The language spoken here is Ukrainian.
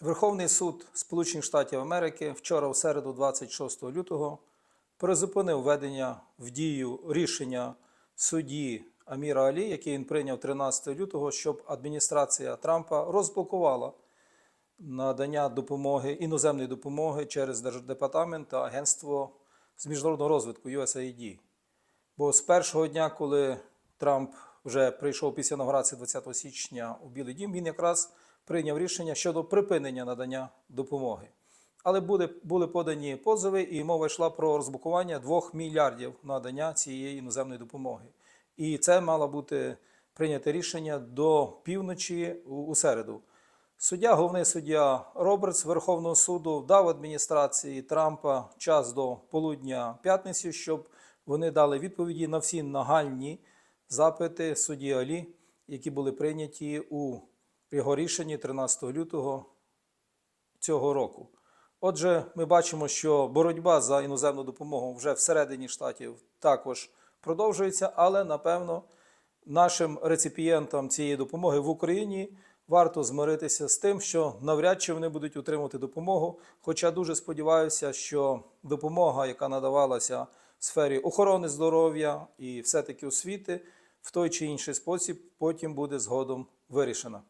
Верховний суд Сполучених Штатів Америки вчора, в середу, 26 лютого, призупинив введення в дію рішення судді Аміра Алі, який він прийняв 13 лютого, щоб адміністрація Трампа розблокувала надання допомоги, іноземної допомоги через Держдепартамент та Агентство з міжнародного розвитку USAID. Бо з першого дня, коли Трамп вже прийшов після інаугурації 20 січня у Білий Дім, він якраз прийняв рішення щодо припинення надання допомоги. Але були, були подані позови, і мова йшла про розблокування 2 мільярдів надання цієї іноземної допомоги. І це мало бути прийняте рішення до півночі у, середу. Суддя, головний суддя Робертс Верховного суду дав адміністрації Трампа час до полудня п'ятниці, щоб вони дали відповіді на всі нагальні запити судді Алі, які були прийняті у його рішенні 13 лютого цього року. Отже, ми бачимо, що боротьба за іноземну допомогу вже всередині штатів також продовжується, але напевно нашим реципієнтам цієї допомоги в Україні варто змиритися з тим, що навряд чи вони будуть отримувати допомогу. Хоча дуже сподіваюся, що допомога, яка надавалася в сфері охорони здоров'я і все-таки освіти, в той чи інший спосіб потім буде згодом вирішена.